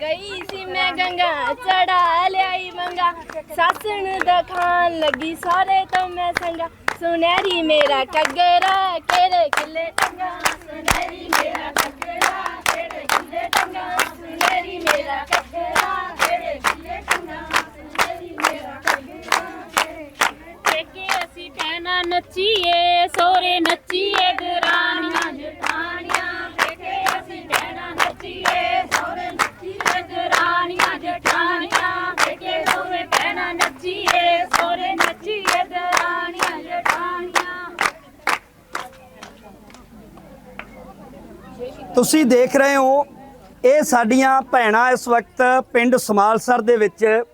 ਗਈ ਸੀ ਮੈਂ ਗੰਗਾ, ਚੜਾ ਲਿਆਈ ਮੰਗਾ। ਸਾਸਣ ਦਖਾਨ ਲੱਗੀ ਸਾਰੇ ਤੋਂ ਮੈਂ ਸੰਗਾ। ਸੁਨਹਿਰੀ ਮੇਰਾ ਕਗਰਾ ਕਿਹੜੇ ਕਿਲੇ ਟੰਗਾ। ਸੁਨਹਿਰੀ ਮੇਰਾ ਕਗਰਾ ਕਿਹੜੇ ਕਿਲੇ ਟੰਗਾ। ਸੁਨਹਿਰੀ ਮੇਰਾ ਕਗਰਾ ਕਿਹੜੇ ਕਿਲੇ ਟੰਗਾ। ਸੁਨਹਿਰੀ ਮੇਰਾ ਪੇਕੇ ਅਸੀਂ ਭੈਣਾਂ ਨੱਚੀਏ ਸੋਰੇ ਨੱਚੀਏ ਦਰਾਣੀਆਂ ਜਠਾਣੀਆਂ ਪੇਕੇ ਅਸੀਂ ਭੈਣਾਂ ਨੱਚੀਏ ਸੋਰੇ ਨੱਚੀਏ ਦਰਾਣੀਆਂ ਜਠਾਣੀਆਂ ਪੇਕੇ ਦੋਵੇਂ ਭੈਣਾਂ ਨੱਚੀਏ ਸੋਰੇ ਨੱਚੀਏ ਦਰਾਣੀਆਂ ਜਠਾਣੀਆਂ ਤੁਸੀਂ ਦੇਖ ਰਹੇ ਹੋ, ਇਹ ਸਾਡੀਆਂ ਭੈਣਾਂ ਇਸ ਵਕਤ ਪਿੰਡ ਸਮਾਲਸਰ ਦੇ ਵਿੱਚ,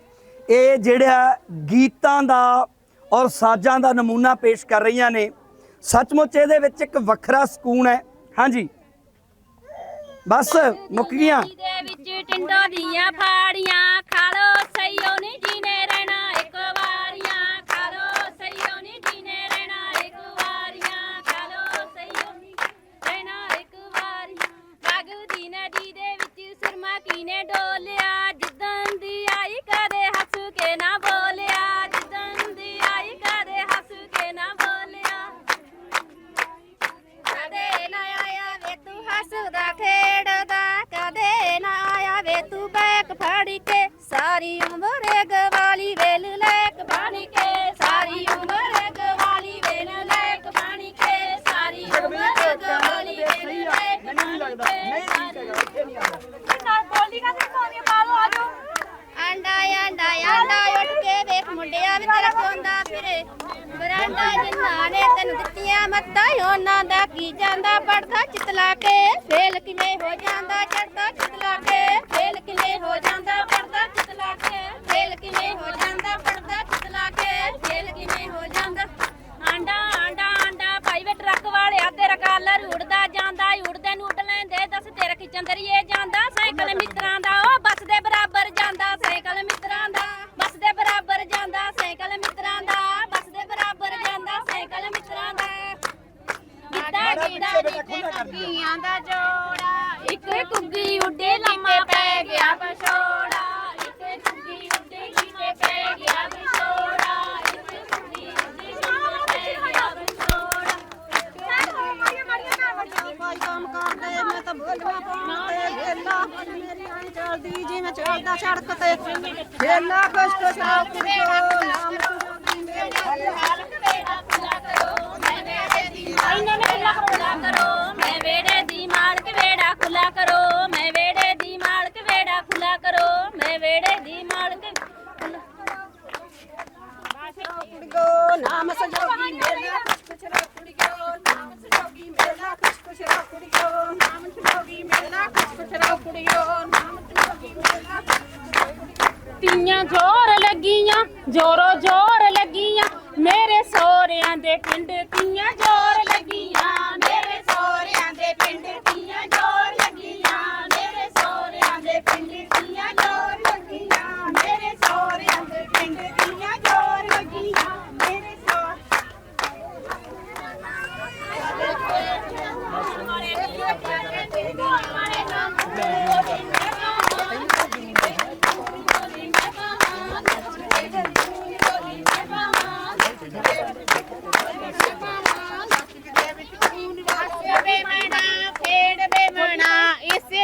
ਇਹ ਜਿਹੜਾ ਗੀਤਾਂ ਦਾ ਔਰ ਸਾਜ਼ਾਂ ਦਾ ਨਮੂਨਾ ਪੇਸ਼ ਕਰ ਰਹੀਆਂ ਨੇ। ਸੱਚਮੁੱਚ ਇਹਦੇ ਵਿੱਚ ਇੱਕ ਵੱਖਰਾ ਸਕੂਨ ਹੈ। ਹਾਂਜੀ। ਬਸ, ਮੁੱਕ ਗਈਆਂ। ਦੇ ਵਿੱਚ ਟਿੰਡੋ ਦੀਆਂ ਫਾੜੀਆਂ ਖਾ ਲੋ ਸਈਓ ਨੀ। ਕੀਨੇ ਡੋਲਿਆ? ਜਿੱਦਣ ਦੀ ਆਈ ਕਦੇ ਹੱਸ ਕੇ ਨਾ ਬੋਲਿਆ। ਜਿੱਦਣ ਦੀ ਆਈ ਕਦੇ ਹੱਸ ਕੇ ਨਾ ਬੋਲਿਆ। ਕਦੇ ਨਾ ਆਇਆ ਵੇ ਤੂੰ ਹੱਸਦਾ, ਖੇਡਦਾ। ਕਦੇ ਨਾ ਆਇਆ ਵੇ ਤੂੰ ਬੈਕ ਫੜ ਕੇ। ਸਾਰੀ ਉਮਰ ਗਵਾਲੀ ਵੇਲ ਲੈ ਬਰਾਂਡਾ ਜਿੰਨਾ ਨੇ ਤੈਨੂੰ ਦਿੱਤੀਆਂ ਮੱਤਾਂ, ਉਹਨਾਂ ਦਾ ਕੀ ਜਾਂਦਾ? ਪੜਦਾ ਚਿਤਲਾ ਕੇ, ਫੇਲ ਕਿਵੇਂ ਹੋ ਜਾਂਦਾ? ਚੜਦਾ ਚਿਤਲਾ ਕੇ। ਚੱਲਦੀ ਜਿਵੇਂ ਚੱਲਦਾ ਸੜਕ ਤੇ। ਵੇਲਾ ਕਸ਼ਟ ਸਾਫ਼ ਕਰਿਓ ਨਾਮ ਤੀਆਂ ਜ਼ੋਰ ਲੱਗੀਆਂ, ਜੋਰੋ ਜੋਰ ਲੱਗੀਆਂ। ਮੇਰੇ ਸੋਹਰਿਆਂ ਦੇ ਪਿੰਡ ਤੀਆਂ ਜ਼ੋਰ ਲੱਗੀਆਂ, ਮੇਰੇ ਸੋਹਰਿਆਂ ਦੇ ਪਿੰਡ ਤੀਆਂ ਜ਼ੋਰ ਲੱਗੀਆਂ। ਮੇਰੇ ਸੋਹਰਿਆਂ ਦੇ ਪਿੰਡ ਤੀਆਂ ਜ਼ੋਰ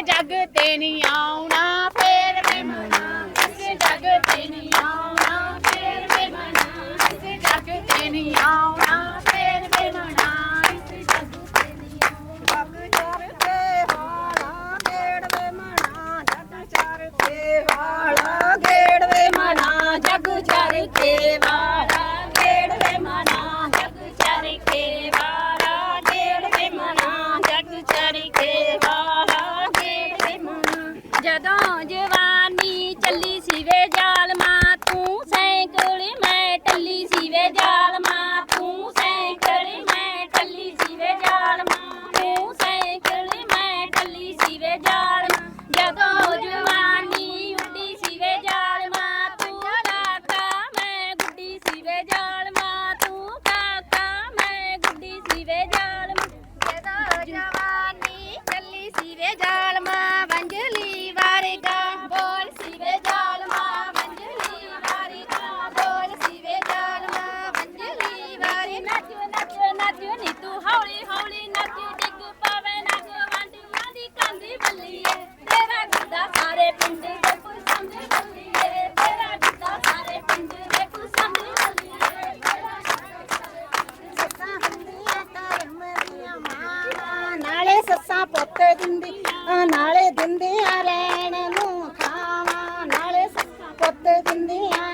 ਜੱਗ ਤੇ ਨਹੀਂ ਆਉਣਾ ਫੇਰ ਵੇ ਮਣਾ ਇਸ ਜਗ ਤੇ ਨਹੀਂ ਪੁੱਤ ਦਿੰਦੀ ਨਾਲੇ ਦਿੰਦੀਆਂ ਰਹਿਣ ਨੂੰ ਖਾਵਾਂ ਨਾਲੇ ਪੁੱਤ ਦਿੰਦੀਆਂ